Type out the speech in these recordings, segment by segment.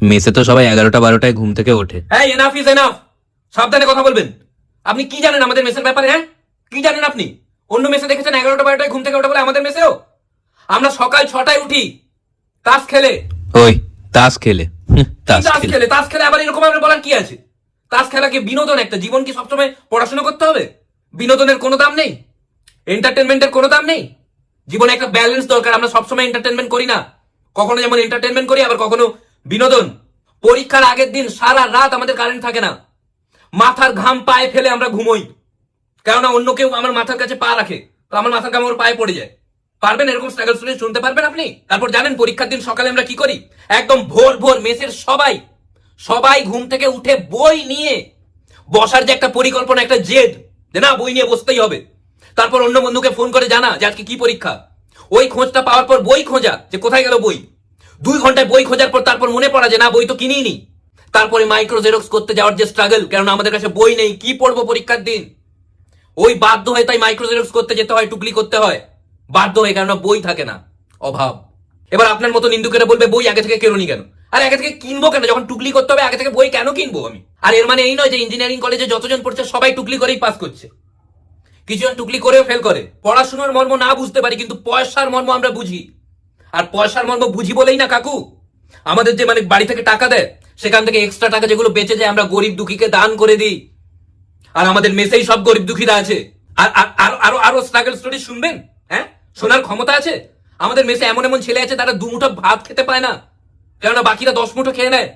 মেসে তো সবাই এগারোটা বারোটায় ঘুম থেকে ওঠে। হ্যাঁ এনাফ ইজ এনাফ সাবধানে কথা বলবেন। আপনি কি জানেন আমাদের মেসের ব্যাপারে হ্যাঁ? কি জানেন আপনি? অন্য মেসে দেখেছেন এগারোটা বারোটায় ঘুম থেকে ওঠে বলে আমাদের মেসেও? আমরা সকাল ছটায় উঠি তাস খেলে। ওই তাস খেলে। তাস খেলে। তাস খেলে আবার এরকম ভাবে বলার কি আছে? তাস খেলা কি বিনোদন একটা জীবন কি সবসময় পড়াশোনা করতে হবে? বিনোদনের কোনো দাম নেই? এন্টারটেনমেন্টের কোনো দাম নেই? জীবনে একটা ব্যালেন্স দরকার আমরা সবসময় এন্টারটেনমেন্ট করি না। কখনো যেমন এন্টারটেনমেন্ট করি আবার কখনো বিনোদন। পরীক্ষার আগের দিন সারা রাত আমাদের কারেন্ট থাকে না। মাথার ঘাম পায়ে ফেলে আমরা ঘুমোই। কেননা অন্য কেউ আমার মাথার কাছে পা রাখে, তো আমার মাথার ঘাম ওর পায়ে পড়ে যায়। পারবেন এরকম স্ট্রাগল স্টোরি শুনতে পারবেন আপনি? তারপর জানেন পরীক্ষার দিন সকালে আমরা কি করি? একদম ভোর ভোর মেসের সবাই সবাই ঘুম থেকে উঠে বই নিয়ে বসার যে একটা পরিকল্পনা, একটা জেদ যে না, বই নিয়ে বসতেই হবে। তারপর অন্য বন্ধুকে ফোন করে জানা যে আজকে কি পরীক্ষা? ওই খোঁজটা পাওয়ার পর বই খোঁজা যে কোথায় গেল বই? দুই ঘন্টায় বই খোঁজার পর তারপর মনে পড়া যে না, বই তো কিনিই নি তারপরে মাইক্রো জেরক্স করতে যাওয়ার যে স্ট্রাগল কেননা আমাদের কাছে বই নেই, কি পড়ব পরীক্ষার দিন? ওই বাধ্য হয়ে তাই মাইক্রো জেরক্স করতে যেতে হয়, টুকলি করতে হয়। বাধ্য হয়ে, কেননা বই থাকে না, অভাব। এবার আপনার মতো নিন্দুকেরা বলবে, বই আগে থেকে কেরোনি কেন? আর আগে থেকে কিনবো কেন? যখন টুকলি করতে হবে, আগে থেকে বই কেন কিনবো আমি? আর এর মানে এই নয় যে ইঞ্জিনিয়ারিং কলেজে যতজন পড়ছে, সবাই টুকলি করেই পাস করছে। কিছুজন টুকলি করেও ফেল করে। পড়াশোনার মর্ম না বুঝতে পারি, কিন্তু পয়সার মর্ম আমরা বুঝি। আর পয়সার মর্ম বুঝি বলেই না, কাকু। আমাদের যে মানে বাড়ি থেকে টাকা দেয়, সেখান থেকে এক্সট্রা টাকা যেগুলো বেঁচে যায়, আমরা গরিব দুঃখীকে দান করে দিই। আর আমাদের মেসেই সব গরিব দুঃখীরা আছে। আর, আর- আরও আরও স্ট্রাগল স্টোরি শুনবেন? হ্যাঁ? শোনার ক্ষমতা আছে? আমাদের মেসে এমন এমন ছেলে আছে, তারা দু মুঠো ভাত খেতে পায় না। কেননা বাকিরা দশ মুঠো খেয়ে নেয়।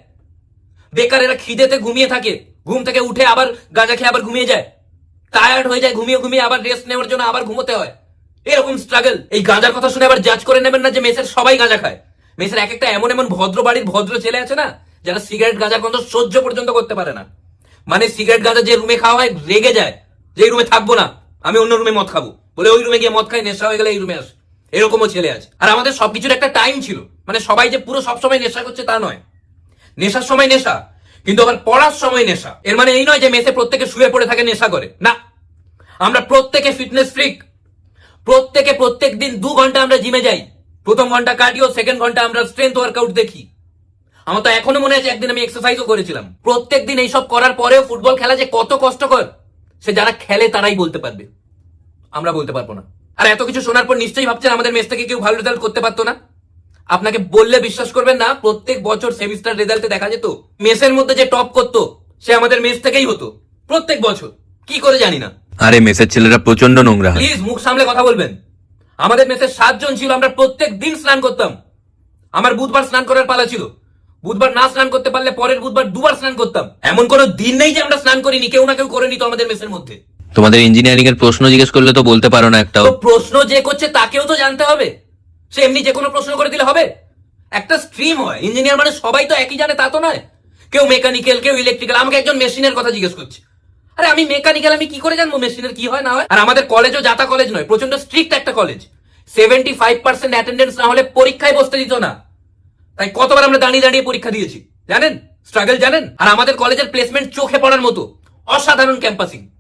বেকার এরা খিদেতে ঘুমিয়ে থাকে। ঘুম থেকে উঠে আবার গাঁজা খেয়ে আবার ঘুমিয়ে যায়। টায়ার্ড হয়ে যায়, ঘুমিয়ে ঘুমিয়ে আবার রেস্ট নেওয়ার জন্য আবার ঘুমোতে হয়। এরকম স্ট্রাগল এই গাঁজার কথা শুনে আবার জাজ করে নেবেন না যে মেসের সবাই গাঁজা খায়। মেসের এক একটা এমন এমন ভদ্র বাড়ির ভদ্র ছেলে আছে না, যারা সিগারেট গাঁজার গন্ধ সহ্য পর্যন্ত করতে পারে না। মানে সিগারেট গাঁজা যে রুমে খাওয়া হয়, রেগে যায়, যে এই রুমে থাকব না, আমি অন্য রুমে মদ খাব। বলে ওই রুমে গিয়ে মদ খাই নেশা হয়ে গেলে এই রুমে আসে। এরকমও ছেলে আছে। আর আমাদের সবকিছুর একটা টাইম ছিল। মানে সবাই যে পুরো সবসময় নেশা করছে তা নয়। নেশার সময় নেশা, কিন্তু আবার পড়ার সময় নেশা। এর মানে এই নয় যে মেসে প্রত্যেকে শুয়ে পড়ে থাকে, নেশা করে। না। আমরা প্রত্যেকে ফিটনেস ফ্রিক প্রত্যেকে প্রত্যেক দিন দু ঘণ্টা আমরা জিমে যাই। প্রথম ঘণ্টা কার্ডিও সেকেন্ড ঘণ্টা আমরা স্ট্রেংথ ওয়ার্কআউট দেখি। আমার তো এখনও মনে আছে, একদিন আমি এক্সারসাইজও করেছিলাম। প্রত্যেক দিন এইসব করার পরেও ফুটবল খেলা যে কত কষ্টকর, সে যারা খেলে তারাই বলতে পারবে। আমরা বলতে পারব না। আর এত কিছু শোনার পর নিশ্চয়ই ভাবছেন আমাদের মেস থেকে কেউ ভালো রেজাল্ট করতে পারতো না? আপনাকে বললে বিশ্বাস করবেন না, প্রত্যেক বছর সেমিস্টার রেজাল্টে দেখা যেত মেসের মধ্যে যে টপ করতো, সে আমাদের মেস থেকেই হতো। প্রত্যেক বছর। কি করে জানি না। আরে মেসের ছেলেরা প্রচণ্ড নোংরা প্লিজ মুখ সামলে কথা বলবেন। আমাদের মেসের সাতজন ছিল আমরা প্রত্যেক দিন স্নান করতাম। আমার বুধবার স্নান করার পালা ছিল। বুধবার না স্নান করতে পারলে পরের বুধবার দুবার স্নান করতাম। এমন কোনো দিন নেই যে আমরা স্নান করিনি কেউ না কেউ করে নিত আমাদের মেসের মধ্যে। তোমাদের ইঞ্জিনিয়ারিং এর প্রশ্ন জিজ্ঞেস করলে তো বলতে পারো না একটাও। তো প্রশ্ন যে করছে তাকেও তো জানতে হবে। সে এমনি যে কোনো প্রশ্ন করে দিলে হবে। একটা স্ট্রিম হয়। ইঞ্জিনিয়ার মানে সবাই তো একই জানে তা তো নয়। কেউ মেকানিক্যাল কেউ ইলেকট্রিক্যাল আমাকে একজন মেশিনের কথা জিজ্ঞেস করছে। আরে আমি মেকানিক্যাল আমি কি করে জানব মেশিনের কি হয় না হয়? আর আমাদের কলেজও যাতা কলেজ নয় প্রচণ্ড স্ট্রিক্ট একটা college seventy five percent attendance না হলে পরীক্ষায় বসতে দিত না। তাই কতবার আমরা দাঁড়িয়ে দাঁড়িয়ে পরীক্ষা দিয়েছি? জানেন? স্ট্রাগল জানেন? আর আমাদের কলেজের প্লেসমেন্ট চোখে পড়ার মতো। অসাধারণ ক্যাম্পাসিং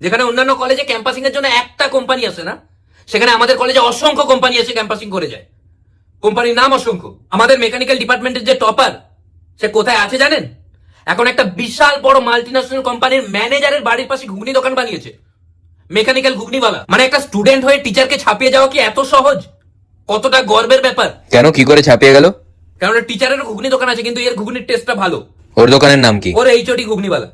যেখানে অন্যান্য কলেজে ক্যাম্পাসিং এর জন্য একটা কোম্পানি আসে না। সেখানে আমাদের কলেজে অসংখ্য কোম্পানি এসে ক্যাম্পাসিং করে যায়। কোম্পানির নাম অসংখ্য। আমাদের মেকানিক্যাল ডিপার্টমেন্টের যে টপার সে কোথায় আছে জানেন? এখন একটা বিশাল বড় মাল্টিন্যাশনাল কোম্পানির ম্যানেজারের বাড়ির পাশে ঘুগনি দোকান বানিয়েছে। মেকানিক্যাল ঘুগনিওয়ালা। মানে একটা স্টুডেন্ট হয়ে টিচারকে ছাপিয়ে যাওয়া কি এত সহজ? কতটা গর্বের ব্যাপার। কেন? কি করে ছাপিয়ে গেল? কারণ টিচারের ঘুগনি দোকান আছে কিন্তু এর ঘুগনির টেস্টটা ভালো। ওর দোকানের নাম কি? ওর এইচওডি ঘুগনিওয়ালা।